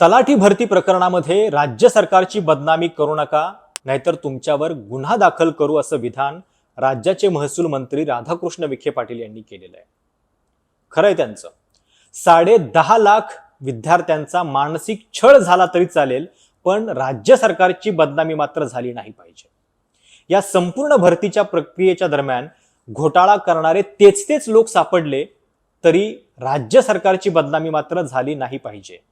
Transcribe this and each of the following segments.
तलाठी भरती प्रकरणामध्ये राज्य सरकारची बदनामी करू नका नाहीतर तुमच्यावर गुन्हा दाखल करू असं विधान राज्याचे महसूल मंत्री राधाकृष्ण विखे पाटील यांनी केलेलं आहे. खरंय त्यांचं. साडे दहा लाख विद्यार्थ्यांचा मानसिक छळ झाला तरी चालेल पण राज्य सरकारची बदनामी मात्र झाली नाही पाहिजे. या संपूर्ण भरतीच्या प्रक्रियेच्या दरम्यान घोटाळा करणारे तेच तेच लोक सापडले तरी राज्य सरकारची बदनामी मात्र झाली नाही पाहिजे.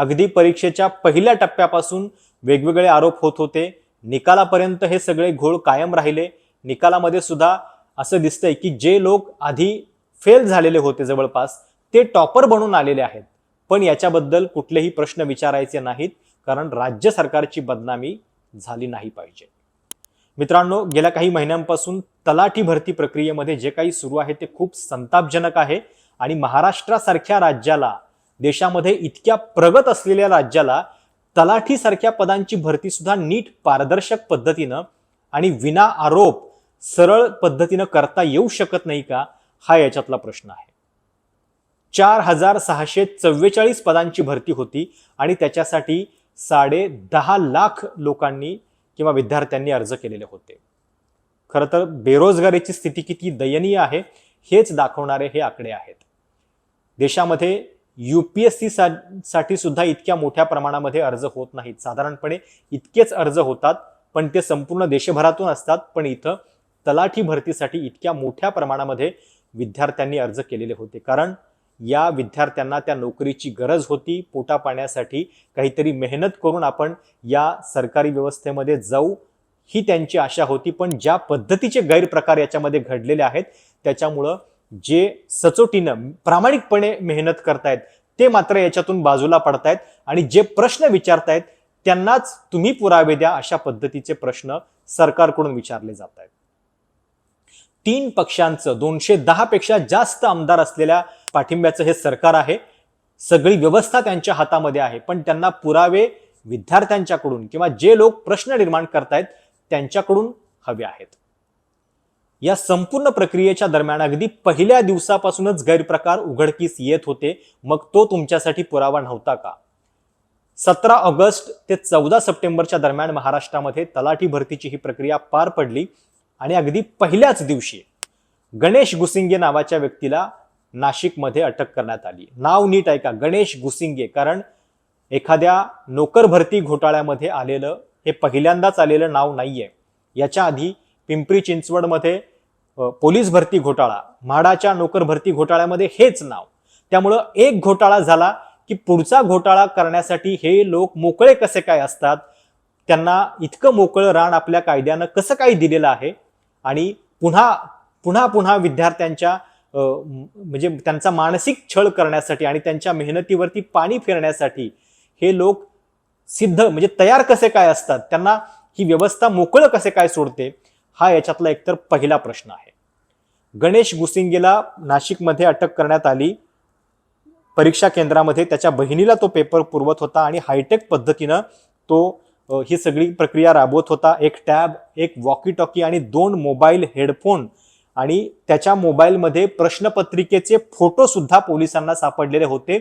अगदी परीक्षेच्या पहिल्या टप्प्यापासून वेगवेगळे आरोप होत होते. निकालापर्यंत हे सगळे घोळ कायम राहिले. निकालामध्ये सुद्धा असं दिसतंय की जे लोक आधी फेल झालेले होते जवळपास ते टॉपर बनून आलेले आहेत. पण याच्याबद्दल कुठलेही प्रश्न विचारायचे नाहीत कारण राज्य सरकारची बदनामी झाली नाही पाहिजे. मित्रांनो गेल्या काही महिन्यांपासून तलाठी भरती प्रक्रियेमध्ये जे काही सुरू आहे ते खूप संतापजनक आहे आणि महाराष्ट्रासारख्या राज्याला देशामध्ये इतक्या प्रगत असलेल्या राज्याला तलाठीसारख्या पदांची भरती सुद्धा नीट पारदर्शक पद्धतीनं आणि विना आरोप सरळ पद्धतीनं करता येऊ शकत नाही का हा याच्यातला प्रश्न आहे. चार हजार सहाशे चव्वेचाळीस पदांची भरती होती आणि त्याच्यासाठी साडे दहा लाख लोकांनी किंवा विद्यार्थ्यांनी अर्ज केलेले होते. खरं तर बेरोजगारीची स्थिती किती दयनीय आहे हेच दाखवणारे हे आकडे आहेत. देशामध्ये यू पी एस सी सा साठी सुद्धा इतक्या मोठ्या प्रमाणामध्ये अर्ज होत नाहीत. साधारणपणे इतकेच अर्ज होतात पण ते संपूर्ण देशभरातून असतात पण इथं तलाठी भरतीसाठी इतक्या मोठ्या प्रमाणामध्ये विद्यार्थ्यांनी अर्ज केलेले होते. कारण या विद्यार्थ्यांना त्या नोकरीची गरज होती. पोटा पाण्यासाठी काहीतरी मेहनत करून आपण या सरकारी व्यवस्थेमध्ये जाऊ ही त्यांची आशा होती. पण ज्या पद्धतीचे गैरप्रकार याच्यामध्ये घडलेले आहेत त्याच्यामुळं जे सचोटीनं प्रामाणिकपणे मेहनत करतायत ते मात्र याच्यातून बाजूला पडतायत आणि जे प्रश्न विचारतायत त्यांनाच तुम्ही पुरावे द्या अशा पद्धतीचे प्रश्न सरकारकडून विचारले जात आहेत तीन पक्षांचं दोनशे दहा पेक्षा जास्त आमदार असलेल्या पाठिंब्याचं हे सरकार आहे. सगळी व्यवस्था त्यांच्या हातामध्ये आहे पण त्यांना पुरावे विद्यार्थ्यांच्याकडून किंवा जे लोक प्रश्न निर्माण करतायत त्यांच्याकडून हवे आहेत. या संपूर्ण प्रक्रियेच्या दरम्यान अगदी पहिल्या दिवसापासूनच गैरप्रकार उघडकीस येत होते. मग तो तुमच्यासाठी पुरावा नव्हता का? सतरा ऑगस्ट ते चौदा सप्टेंबरच्या दरम्यान महाराष्ट्रामध्ये तलाठी भरतीची ही प्रक्रिया पार पडली आणि अगदी पहिल्याच दिवशी गणेश गुसिंगे नावाच्या व्यक्तीला नाशिकमध्ये अटक करण्यात आली. नाव नीट ऐका गणेश गुसिंगे कारण एखाद्या नोकर भरती घोटाळ्यामध्ये आलेलं हे पहिल्यांदाच आलेलं नाव नाहीये. याच्या आधी पिंपरी चिंचवडमध्ये पोलीस भरती घोटाळा म्हाडाच्या नोकर भरती घोटाळ्यामध्ये हेच नाव. त्यामुळं एक घोटाळा झाला की पुढचा घोटाळा करण्यासाठी हे लोक मोकळे कसे काय असतात? त्यांना इतकं मोकळं रान आपल्या कायद्यानं कसं काय दिलेलं आहे? आणि पुन्हा पुन्हा पुन्हा विद्यार्थ्यांच्या म्हणजे त्यांचा मानसिक छळ करण्यासाठी आणि त्यांच्या मेहनतीवरती पाणी फिरण्यासाठी हे लोक सिद्ध म्हणजे तयार कसे काय असतात? त्यांना ही व्यवस्था मोकळं कसे काय सोडते? हा याच्यातला एकतर पहिला प्रश्न आहे. गणेश गुसिंगेला नाशिकमध्ये अटक करण्यात आली. परीक्षा केंद्रामध्ये त्याच्या बहिणीला तो पेपर पुरवत होता आणि हायटेक पद्धतीनं तो ही सगळी प्रक्रिया राबवत होता. एक टॅब एक वॉकी टॉकी आणि दोन मोबाईल हेडफोन आणि त्याच्या मोबाईलमध्ये प्रश्नपत्रिकेचे फोटोसुद्धा पोलिसांना सापडलेले होते.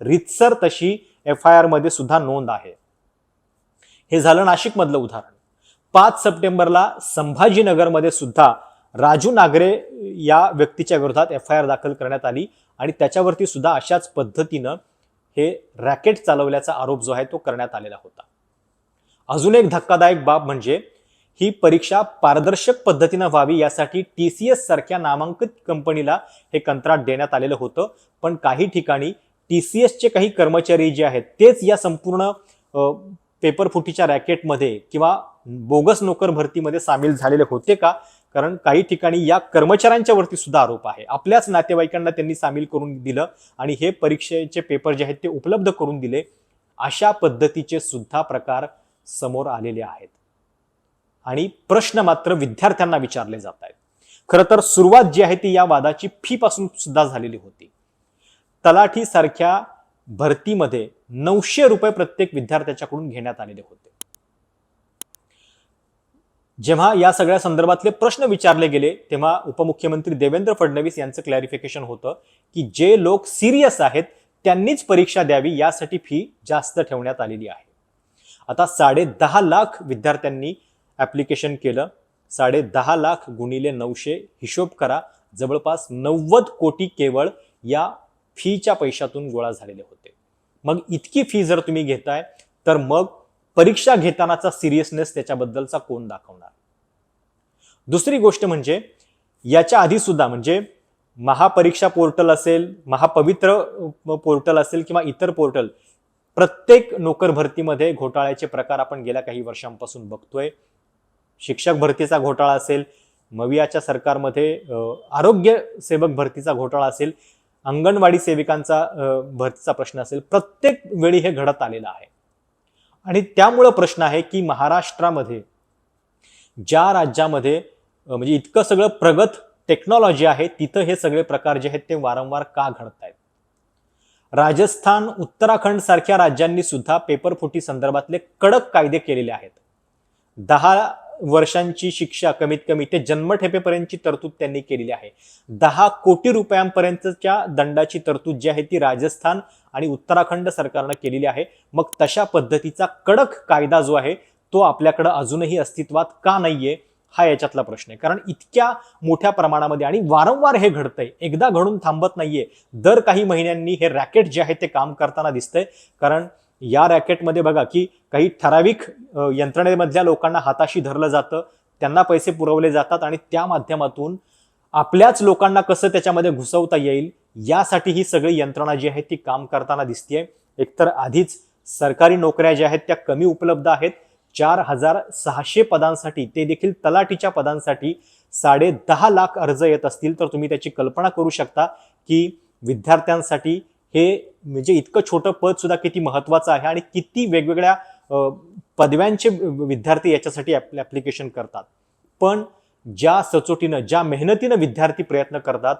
रितसर तशी एफ आय आरमध्ये सुद्धा नोंद आहे. हे झालं नाशिकमधलं उदाहरण. पाच सप्टेंबरला संभाजीनगरमध्ये सुद्धा राजू नागरे या व्यक्तीच्या विरोधात एफ आय आर दाखल करण्यात आली आणि त्याच्यावरती सुद्धा अशाच पद्धतीनं हे रॅकेट चालवल्याचा आरोप जो आहे तो करण्यात आलेला होता. अजून एक धक्कादायक बाब म्हणजे ही परीक्षा पारदर्शक पद्धतीनं व्हावी यासाठी टी सी एस सारख्या नामांकित कंपनीला हे कंत्राट देण्यात आलेलं होतं. पण काही ठिकाणी टी सी एसचे काही कर्मचारी जे आहेत तेच या संपूर्ण पेपर फुटीच्या रॅकेटमध्ये किंवा बोगस नोकर भरतीमध्ये सामील झालेले होते का? कारण काही ठिकाणी या कर्मचाऱ्यांच्या वरती सुद्धा आरोप आहे. आपल्याच नातेवाईकांना त्यांनी सामील करून दिलं आणि हे परीक्षेचे पेपर जे आहेत ते उपलब्ध करून दिले. अशा पद्धतीचे सुद्धा प्रकार समोर आलेले आहेत. आणि प्रश्न मात्र विद्यार्थ्यांना विचारले जात आहेत. खरं तर सुरुवात जी आहे ती या वादाची फी पासून सुद्धा झालेली होती. तलाठी सारख्या भरतीमध्ये नऊशे रुपये प्रत्येक विद्यार्थ्याच्याकडून घेण्यात आलेले होते. जेव्हा या सगळ्या संदर्भातले प्रश्न विचारले गेले तेव्हा उपमुख्यमंत्री देवेंद्र फडणवीस यांचं क्लॅरिफिकेशन होतं की जे लोक सिरियस आहेत त्यांनीच परीक्षा द्यावी यासाठी फी जास्त ठेवण्यात आलेली आहे. आता साडे दहा लाख विद्यार्थ्यांनी ॲप्लिकेशन केलं साडे दहा लाख गुणिले नऊशे हिशोब करा जवळपास नव्वद कोटी केवळ या फीच्या पैशातून गोळा झालेले होते. मग इतकी फी जर तुम्ही घेताय तर मग परीक्षा घेतानाचा सिरियसनेस त्याच्याबद्दलचा कोण दाखवणार? दुसरी गोष्ट म्हणजे याच्या आधी सुद्धा म्हणजे महापरीक्षा पोर्टल असेल महापवित्र पोर्टल असेल किंवा इतर पोर्टल प्रत्येक नोकर भरतीमध्ये घोटाळ्याचे प्रकार आपण गेल्या काही वर्षांपासून बघतोय. शिक्षक भरतीचा घोटाळा असेल मवियाच्या सरकारमध्ये आरोग्य सेवक भरतीचा घोटाळा असेल अंगणवाडी सेविकांचा भरतीचा प्रश्न असेल प्रत्येक वेळी हे घडत आलेलं आहे. आणि त्यामुळं प्रश्न आहे की महाराष्ट्रामध्ये ज्या राज्यामध्ये म्हणजे इतकं सगळं प्रगत टेक्नॉलॉजी आहे तिथं हे सगळे प्रकार जे आहेत ते वारंवार का घडत आहेत राजस्थान उत्तराखंड सारख्या राज्यांनी सुद्धा पेपर फुटी संदर्भातले कडक कायदे केलेले आहेत. दहा वर्षांची शिक्षा कमीत कमी ते जन्मठेपेपर्यंतची तरतूद त्यांनी केलेली आहे. दहा कोटी रुपयांपर्यंतच्या दंडाची तरतूद जी आहे ती राजस्थान आणि उत्तराखंड सरकारनं केलेली आहे. मग तशा पद्धतीचा कडक कायदा जो आहे तो आपल्याकडं अजूनही अस्तित्वात का नाहीये हा याच्यातला प्रश्न आहे. कारण इतक्या मोठ्या प्रमाणामध्ये आणि वारंवार हे घडतंय एकदा घडून थांबत नाहीये दर काही महिन्यांनी हे रॅकेट जे आहे ते काम करताना दिसतंय. कारण या रॅकेटमध्ये बघा की काही ठराविक यंत्रणेमधल्या लोकांना हाताशी धरलं जातं त्यांना पैसे पुरवले जातात आणि त्या माध्यमातून आपल्याच लोकांना कसं त्याच्यामध्ये घुसवता येईल यासाठी ही सगळी यंत्रणा जी आहे ती काम करताना दिसतेय. एकतर आधीच सरकारी नोकऱ्या ज्या आहेत त्या कमी उपलब्ध आहेत. चार हजार सहाशे पदांसाठी ते देखील तलाठीच्या पदांसाठी साडे दहा लाख अर्ज येत असतील तर तुम्ही त्याची कल्पना करू शकता की विद्यार्थ्यांसाठी हे म्हणजे इतकं छोटं पद सुद्धा किती महत्वाचं आहे आणि किती वेगवेगळ्या पदव्यांचे विद्यार्थी याच्यासाठी ॲप्लिकेशन करतात. पण ज्या सचोटीनं ज्या मेहनतीनं विद्यार्थी प्रयत्न करतात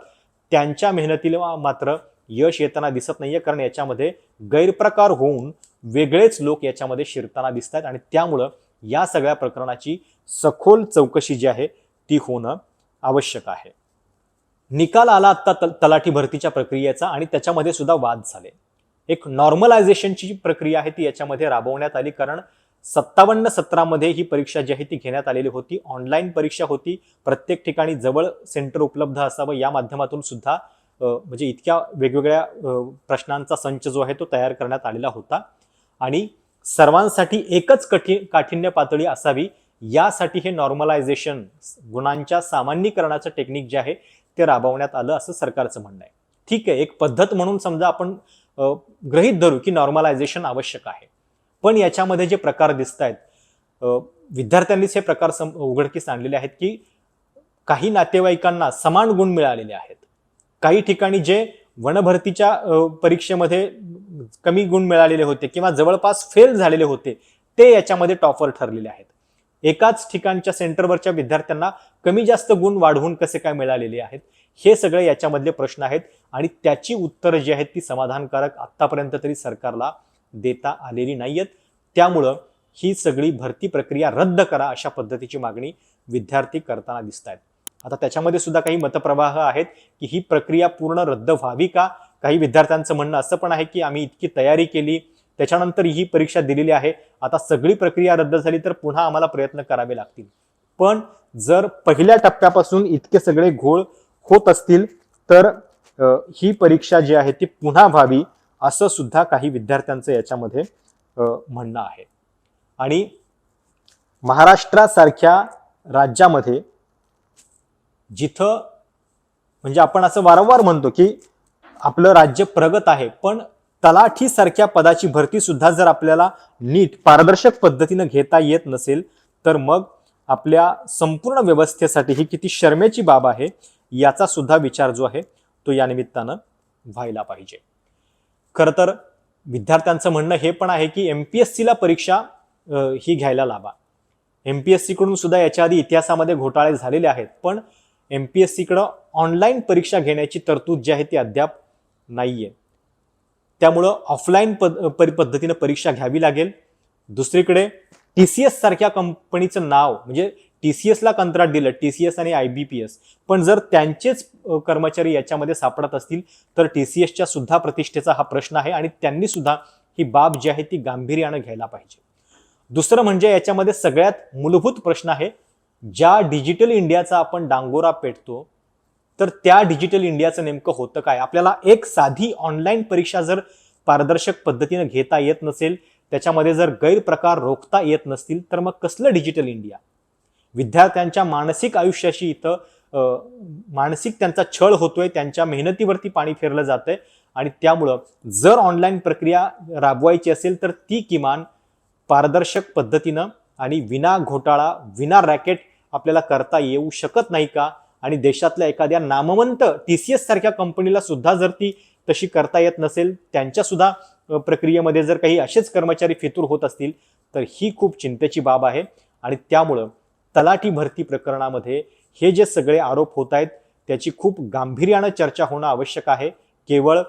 त्यांच्या मेहनतीला मात्र यश येताना दिसत नाहीये कारण याच्यामध्ये गैरप्रकार होऊन वेगळेच लोक याच्यामध्ये शिरताना दिसत आहेत आणि त्यामुळं या सगळ्या प्रकरणाची सखोल चौकशी जी आहे ती होणं आवश्यक आहे. निकाल आला आत्ता तल- तलाठी भरतीच्या प्रक्रियेचा आणि त्याच्यामध्ये सुद्धा वाद झाले. एक नॉर्मलायझेशनची प्रक्रिया आहे ती याच्यामध्ये राबवण्यात आली कारण सत्तावन्न सत्रामध्ये ही परीक्षा जी आहे ती घेण्यात आलेली होती. ऑनलाईन परीक्षा होती. प्रत्येक ठिकाणी जवळ सेंटर उपलब्ध असावं या माध्यमातून सुद्धा म्हणजे इतक्या वेगवेगळ्या प्रश्नांचा संच जो आहे तो तयार करण्यात आलेला होता. आणि सर्वांसाठी एकच कठीण काठिण्य पातळी असावी यासाठी हे नॉर्मलायझेशन गुणांच्या सामान्यीकरणाचं टेक्निक जे आहे ते राबवण्यात आलं असं सरकारचं म्हणणं आहे. ठीक आहे एक पद्धत म्हणून समजा आपण अ, गृहीत धरू की नॉर्मलायझेशन आवश्यक आहे. पण याच्यामध्ये जे प्रकार दिसत आहेत विद्यार्थ्यांनीच हे प्रकार सम उघडकीस आणलेले आहेत की काही नातेवाईकांना समान गुण मिळालेले आहेत. काही ठिकाणी जे वनभरतीच्या परीक्षेमध्ये कमी गुण मिळालेले होते किंवा जवळपास फेल झालेले होते ते याच्यामध्ये टॉपर ठरलेले आहेत. एकाच ठिकाणच्या सेंटरवरच्या विद्यार्थ्यांना कमी जास्त गुण वाढवून कसे काय मिळालेले आहेत हे सगळे याच्यामधले प्रश्न आहेत आणि त्याची उत्तरं जी आहेत ती समाधानकारक आत्तापर्यंत तरी सरकारला देता आलेली नाही आहेत त्यामुळं ही सगळी भरती प्रक्रिया रद्द करा अशा पद्धतीची मागणी विद्यार्थी करताना दिसत आहेत आता त्याच्यामध्ये सुद्धा काही मतप्रवाह आहेत की ही प्रक्रिया पूर्ण रद्द व्हावी का? काही विद्यार्थ्यांचं म्हणणं असं पण आहे की आम्ही इतकी तयारी केली त्याच्यानंतर ही परीक्षा दिलेली आहे. आता सगळी प्रक्रिया रद्द झाली तर पुन्हा आम्हाला प्रयत्न करावे लागतील. पण जर पहिल्या टप्प्यापासून इतके सगळे घोळ होत असतील तर ही परीक्षा जी आहे ती पुन्हा व्हावी असं सुद्धा काही विद्यार्थ्यांचं याच्यामध्ये म्हणणं आहे. आणि महाराष्ट्रासारख्या राज्यामध्ये जिथं म्हणजे आपण असं वारंवार म्हणतो की आपलं राज्य प्रगत आहे पण तलाठी सारख्या पदाची भरती सुद्धा जर आपल्याला नीट पारदर्शक पद्धतीनं घेता येत नसेल तर मग आपल्या संपूर्ण व्यवस्थेसाठी ही किती शर्मेची बाब आहे याचा सुद्धा विचार जो आहे तो या निमित्तानं व्हायला पाहिजे. खरं तर विद्यार्थ्यांचं म्हणणं हे पण आहे की एम पी एस सीला परीक्षा ही घ्यायला लावा. एम पी एस सीकडून सुद्धा याच्या आधी इतिहासामध्ये घोटाळे झालेले आहेत पण एम पी एस सीकडं ऑनलाईन परीक्षा घेण्याची तरतूद जी आहे ती अद्याप नाही आहे त्यामुळं ऑफलाईन पद परि- पद्धतीनं परीक्षा घ्यावी लागेल. दुसरीकडे टी सी एस सारख्या कंपनीचं नाव म्हणजे टी सी एसला कंत्राट दिलं टी सी एस आणि आय बी पी एस पण जर त्यांचेच कर्मचारी याच्यामध्ये सापडत असतील तर टी सी एसच्या सुद्धा प्रतिष्ठेचा हा प्रश्न आहे आणि त्यांनी सुद्धा ही बाब जी आहे ती गांभीर्यानं घ्यायला पाहिजे. दुसरं म्हणजे याच्यामध्ये सगळ्यात मूलभूत प्रश्न आहे ज्या डिजिटल इंडियाचा आपण डांगोरा पेटतो तर त्या डिजिटल इंडियाचं नेमकं होतं काय? आपल्याला एक साधी ऑनलाईन परीक्षा जर पारदर्शक पद्धतीनं घेता येत नसेल त्याच्यामध्ये जर गैरप्रकार रोखता येत नसतील तर मग कसलं डिजिटल इंडिया? विद्यार्थ्यांच्या मानसिक आयुष्याशी इथं मानसिक त्यांचा छळ होतोय त्यांच्या मेहनतीवरती पाणी फेरलं जातंय आणि त्यामुळं जर ऑनलाईन प्रक्रिया राबवायची असेल तर ती किमान पारदर्शक पद्धतीनं आणि विना घोटाळा विना रॅकेट आपल्याला करता येऊ शकत नाही का? आणि देशातल्या एखाद्या नामवंत टी सी एस सारख्या कंपनीला सुद्धा जर ती तशी करता येत नसेल त्यांच्यासुद्धा प्रक्रियेमध्ये जर काही असेच कर्मचारी फितूर होत असतील तर ही खूप चिंतेची बाब आहे. आणि त्यामुळं तलाठी भरती प्रकरणामध्ये हे जे सगळे आरोप होत आहेत त्याची खूप गांभीर्यानं चर्चा होणं आवश्यक आहे. केवळ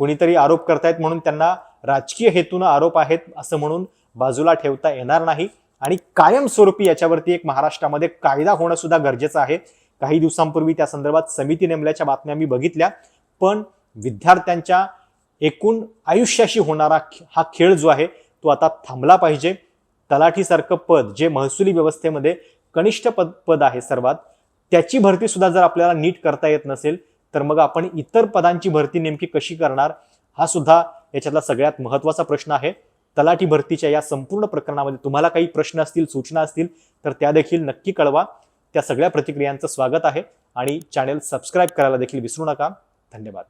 कोणीतरी आरोप करतायत म्हणून त्यांना राजकीय हेतूनं आरोप आहेत असं म्हणून बाजूला ठेवता येणार नाही. आणि कायमस्वरूपी याच्यावरती एक महाराष्ट्रामध्ये कायदा होणं सुद्धा गरजेचं आहे. काही दिवसांपूर्वी त्या संदर्भात समिती नेमल्याच्या बातम्या मी बघितल्या. पण विद्यार्थ्यांच्या एकूण आयुष्याशी होणारा हा खेळ जो आहे तो आता थांबला पाहिजे. तलाठीसारखं पद जे महसुली व्यवस्थेमध्ये कनिष्ठ पद पद आहे सर्वात त्याची भरती सुद्धा जर आपल्याला नीट करता येत नसेल तर मग आपण इतर पदांची भरती नेमकी कशी करणार हा सुद्धा याच्यातला सगळ्यात महत्त्वाचा प्रश्न आहे. तलाठी भरतीच्या या संपूर्ण प्रकरणामध्ये तुम्हाला काही प्रश्न असतील सूचना असतील तर त्या देखील नक्की कळवा. त्या सगळ्या प्रतिक्रियांचं स्वागत आहे आणि चॅनेल सबस्क्राईब करायला देखील विसरू नका. धन्यवाद.